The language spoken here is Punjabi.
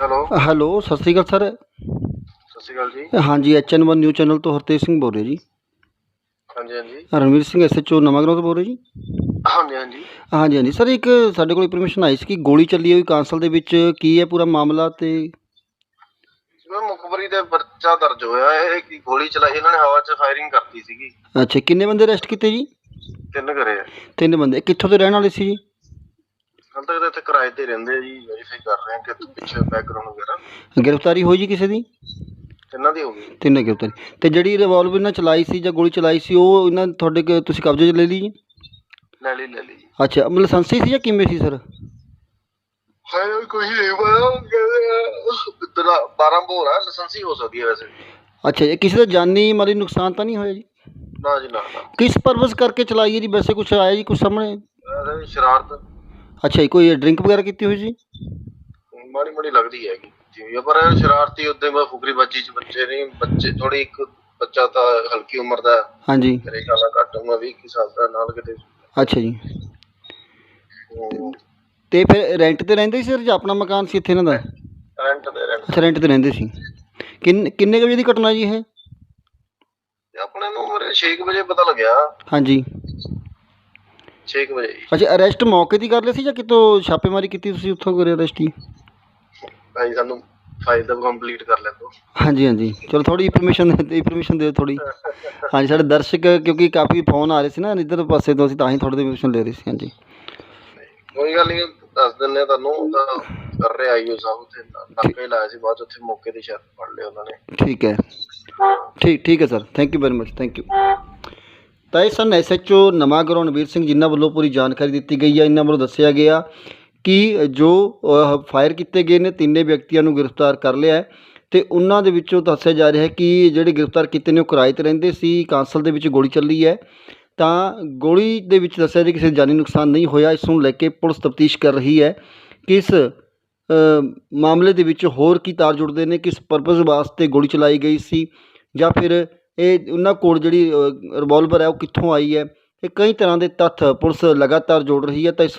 ਹੈਲੋ। ਹੈਲੋ ਸਤਿ ਸ਼੍ਰੀ ਅਕਾਲ ਸਰ। ਸਤਿ ਸ਼੍ਰੀ ਅਕਾਲ ਜੀ। ਹਾਂਜੀ ਐਚਐਨ1 ਨਿਊਜ਼ ਚੈਨਲ ਤੋਂ ਹਰਤੇਜ ਸਿੰਘ ਬੋਲ ਰਿਹਾ ਜੀ। ਹਾਂਜੀ ਹਾਂਜੀ। ਰਣਵੀਰ ਸਿੰਘ ਐਸਐਚਓ ਨਵਾਂਗਰਾਹ ਤੋਂ ਬੋਲ ਰਹੇ ਜੀ। ਹਾਂਜੀ ਹਾਂਜੀ। ਹਾਂਜੀ ਹਾਂਜੀ। ਸਰ ਇੱਕ ਸਾਡੇ ਕੋਲ ਇਨਫੋਰਮੇਸ਼ਨ ਆਈ ਸੀ ਕਿ ਗੋਲੀ ਚੱਲੀ ਹੋਈ ਕਾਂਸਲ ਦੇ ਵਿੱਚ। ਕੀ ਹੈ ਪੂਰਾ ਮਾਮਲਾ ਤੇ? ਮੈਂ ਮੁਖਬਰੀ ਤੇ ਪਰਚਾ ਦਰਜ ਹੋਇਆ। ਇਹ ਕਿ ਗੋਲੀ ਚਲਾਈ ਇਹਨਾਂ ਨੇ ਹਵਾ 'ਚ ਫਾਇਰਿੰਗ ਕਰਤੀ ਸੀਗੀ। ਅੱਛਾ ਕਿੰਨੇ ਬੰਦੇ ਅਰੈਸਟ ਕੀਤੇ ਜੀ? ਤਿੰਨ ਘਰੇ ਆ। ਤਿੰਨ ਬੰਦੇ। ਕਿੱਥੋਂ ਦੇ ਰਹਿਣ ਵਾਲੇ ਸੀ ਜੀ? ਹਾਲ ਤੱਕ ਤਾਂ ਇੱਥੇ ਕਿਰਾਏ ਤੇ ਰਹਿੰਦੇ ਆ ਜੀ ਵੈਰੀਫਾਈ ਕਰ ਰਹੇ ਆ ਕਿ ਇੱਥੇ ਪਿੱਛੇ ਬੈਕਗ੍ਰਾਉਂਡ ਵਗੈਰਾ। ਗ੍ਰਿਫਤਾਰੀ ਹੋਈ ਜੀ ਕਿਸੇ ਦੀ? ਤਿੰਨਾਂ ਦੀ ਹੋ ਗਈ। ਤਿੰਨੇ ਗ੍ਰਿਫਤਾਰੀ। ਤੇ ਜਿਹੜੀ ਰਿਵਾਲਵਰ ਇਹਨਾਂ ਚਲਾਈ ਸੀ ਜਾਂ ਗੋਲੀ ਚਲਾਈ ਸੀ ਉਹ ਇਹਨਾਂ ਤੁਹਾਡੇ ਕ- ਤੁਸੀਂ ਕਬਜ਼ੇ 'ਚ ਲੈ ਲਈ ਜੀ? ਲੈ ਲਈ ਲੈ ਲਈ ਜੀ। ਅੱਛਾ ਮਤਲਬ ਲਾਇਸੈਂਸੀ ਸੀ ਜਾਂ ਕਿਵੇਂ ਸੀ ਸਰ? ਹਾਏ ਕੋਈ ਨਹੀਂ ਬੜਾ ਕਹਿੰਦੇ 12 ਬੋਰ ਆ ਲਾਇਸੈਂਸੀ ਹੋ ਸਕਦੀ ਹੈ ਵੈਸੇ। ਅੱਛਾ ਇਹ ਕਿਸੇ ਦਾ ਜਾਨੀ ਮਾਲੀ ਨੁਕਸਾਨ ਤਾਂ ਨਹੀਂ ਹੋਇਆ ਜੀ? ਨਾ ਜੀ ਨਾ ਨਾ। ਕਿਸ ਪਰਪਸ ਕਰਕੇ ਚਲਾਈ ਹੈ ਜੀ? ਵੈਸੇ ਕੁਝ ਆਇਆ ਜੀ ਕੁਝ ਸਾਹਮਣੇ? ਸ਼ਰਾਰਤ। ਅੱਛਾ ਜੀ ਕੋਈ ਡਰਿੰਕ ਵਗੈਰਾ ਕੀਤੀ ਹੋਈ ਸੀ ਮਾੜੀ ਮਾੜੀ ਲੱਗਦੀ ਹੈਗੀ ਜਿਵੇਂ ਪਰ ਸ਼ਰਾਰਤੀ ਉੱਤੇ ਮੈਂ ਫੁਕਰੀ ਬਾਜੀ ਚ ਬੱਚੇ ਨਹੀਂ ਬੱਚੇ ਥੋੜੀ ਇੱਕ ਬੱਚਾ ਤਾਂ ਹਲਕੀ ਉਮਰ ਦਾ ਹੈ, ਹਾਂਜੀ। ਮੇਰੇ ਖਿਆਲ ਨਾਲ ਘੱਟ ਉਮਰ 20 ਕੁ ਸਾਲ ਦਾ ਨਾਲ ਕਿਤੇ। ਅੱਛਾ ਜੀ। ਤੇ ਫਿਰ ਰੈਂਟ ਤੇ ਰਹਿੰਦੇ ਸੀ ਸਰ ਜਾਂ ਆਪਣਾ ਮਕਾਨ ਸੀ ਇੱਥੇ ਇਹਨਾਂ ਦਾ? ਰੈਂਟ ਦੇ ਰੈਂਟ ਅੱਛਾ ਰੈਂਟ ਤੇ ਰਹਿੰਦੇ ਸੀ। ਕਿੰਨ ਕਿੰਨੇ ਕੁ ਵਜੇ ਦੀ ਘਟਨਾ ਜੀ ਇਹ? ਤੇ ਆਪਣੇ ਨੂੰ ਮੇਰੇ 6 ਵਜੇ ਪਤਾ ਲੱਗਿਆ। ਹਾਂਜੀ। 6 ਵਜੇ ਜੀ। ਅੱਛਾ ਅਰੈਸਟ ਮੌਕੇ ਦੀ ਕਰ ਲਿਆ ਸੀ ਜਾਂ ਕਿਤੋਂ ਛਾਪੇਮਾਰੀ ਕੀਤੀ ਤੁਸੀਂ ਉੱਥੋਂ ਕਰੇ ਅਰੈਸਟ ਜੀ ਭਾਈ ਸਾਨੂੰ ਫਾਈਲ ਤਾਂ ਕੰਪਲੀਟ ਕਰ ਲੈਂਦੋ ਹਾਂਜੀ ਹਾਂਜੀ। ਚਲੋ ਥੋੜੀ ਇਨਫੋਰਮੇਸ਼ਨ ਇਨਫੋਰਮੇਸ਼ਨ ਦਿਓ ਥੋੜੀ ਹਾਂਜੀ ਸਾਡੇ ਦਰਸ਼ਕ ਕਿਉਂਕਿ ਕਾਫੀ ਫੋਨ ਆ ਰਹੇ ਸੀ ਨਾ ਇੱਧਰ ਪਾਸੇ ਤੋਂ ਅਸੀਂ ਤਾਂ ਹੀ ਥੋੜੀ ਇਨਫੋਰਮੇਸ਼ਨ ਲੈ ਰਹੇ ਸੀ ਹਾਂਜੀ। ਕੋਈ ਗੱਲ ਨਹੀਂ ਦੱਸ ਦਿੰਨੇ ਆ ਤੁਹਾਨੂੰ ਉਹਦਾ ਕਰ ਰਿਹਾ ਆਈਓ ਸਾਹਿਬ ਉੱਥੇ ਨਾਕੇ ਲਾਇਆ ਸੀ ਬਾਅਦ 'ਚ ਉੱਥੇ ਮੌਕੇ ਤੇ ਸ਼ਾਇਦ ਫੜ ਲਿਆ ਉਹਨਾਂ ਨੇ। ਠੀਕ ਹੈ। ਠੀਕ ਠੀਕ ਹੈ sir. Thank you very much thank you ਤਾਂ ਇਹ ਸਨ ਐਸਐਚਓ ਨਵਾਂਗਰਾਹ ਰਣਵੀਰ ਸਿੰਘ ਜਿਨ੍ਹਾਂ ਵੱਲੋਂ ਪੂਰੀ ਜਾਣਕਾਰੀ ਦਿੱਤੀ ਗਈ ਹੈ ਇਹਨਾਂ ਵੱਲੋਂ ਦੱਸਿਆ ਗਿਆ ਕਿ ਜੋ ਫਾਇਰ ਕੀਤੇ ਗਏ ਨੇ, ਤਿੰਨੇ ਵਿਅਕਤੀਆਂ ਨੂੰ ਗ੍ਰਿਫਤਾਰ ਕਰ ਲਿਆ ਹੈ ਤੇ ਉਹਨਾਂ ਦੇ ਵਿੱਚੋਂ ਦੱਸਿਆ ਜਾ ਰਿਹਾ ਹੈ ਕਿ ਜਿਹੜੇ ਗ੍ਰਿਫਤਾਰ ਕੀਤੇ ਨੇ ਉਹ ਕਿਰਾਏ ਤੇ ਰਹਿੰਦੇ ਸੀ, ਕਾਂਸਲ ਦੇ ਵਿੱਚ ਗੋਲੀ ਚੱਲੀ ਹੈ। ਤਾਂ ਗੋਲੀ ਦੇ ਵਿੱਚ ਦੱਸਿਆ ਜੀ ਕਿਸੇ ਜਾਨੀ ਨੁਕਸਾਨ ਨਹੀਂ ਹੋਇਆ। ਇਸ ਨੂੰ ਲੈ ਕੇ ਪੁਲਿਸ ਤਫਤੀਸ਼ ਕਰ ਰਹੀ ਹੈ ਕਿ ਇਸ ਮਾਮਲੇ ਦੇ ਵਿੱਚ ਹੋਰ ਕੀ ਤਾਰ ਜੁੜਦੇ ਨੇ, ਕਿਸ ਪਰਪਸ ਵਾਸਤੇ ਗੋਲੀ ਚਲਾਈ ਗਈ ਸੀ ਜਾਂ ਫਿਰ ਇਹ ਉਹਨਾਂ ਕੋਲ ਜਿਹੜੀ ਰਿਵਾਲਵਰ ਹੈ ਉਹ ਕਿੱਥੋਂ ਆਈ ਹੈ? ਇਹ ਕਈ ਤਰ੍ਹਾਂ ਦੇ ਤੱਥ ਪੁਲਿਸ ਲਗਾਤਾਰ ਜੋੜ ਰਹੀ ਹੈ ਤਾਂ ਇਸ ਨੂੰ